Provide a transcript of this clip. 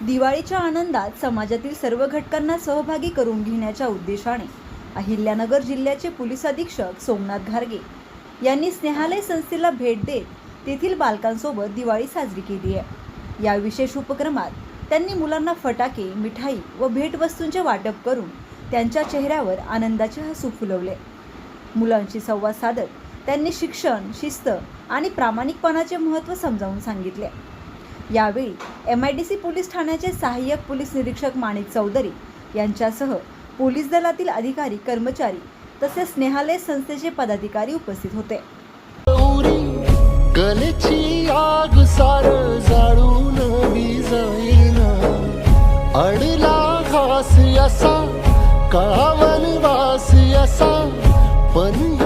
दिवाळीच्या आनंदात समाजातील सर्व घटकांना सहभागी करून घेण्याच्या उद्देशाने अहिल्यानगर जिल्ह्याचे पोलीस अधीक्षक सोमनाथ घारगे यांनी स्नेहालय संस्थेला भेट देत तेथील बालकांसोबत दिवाळी साजरी केली आहे. या विशेष उपक्रमात त्यांनी मुलांना फटाके मिठाई व भेटवस्तूंचे वाटप करून त्यांच्या चेहऱ्यावर आनंदाचे हसू फुलवले. मुलांशी संवाद साधत त्यांनी शिक्षण शिस्त आणि प्रामाणिकपणाचे महत्त्व समजावून सांगितले. यावेळी M I D C police ठाण्याचे सहाय्यक पोलीस निरीक्षक माणिक चौधरी यांच्यासह पोलीस दलातील अधिकारी कर्मचारी तसेच स्नेहालय संस्थेचे पदाधिकारी उपस्थित होते. कलेची आग सार जाळून जाईना अडला घास असा वास असा पण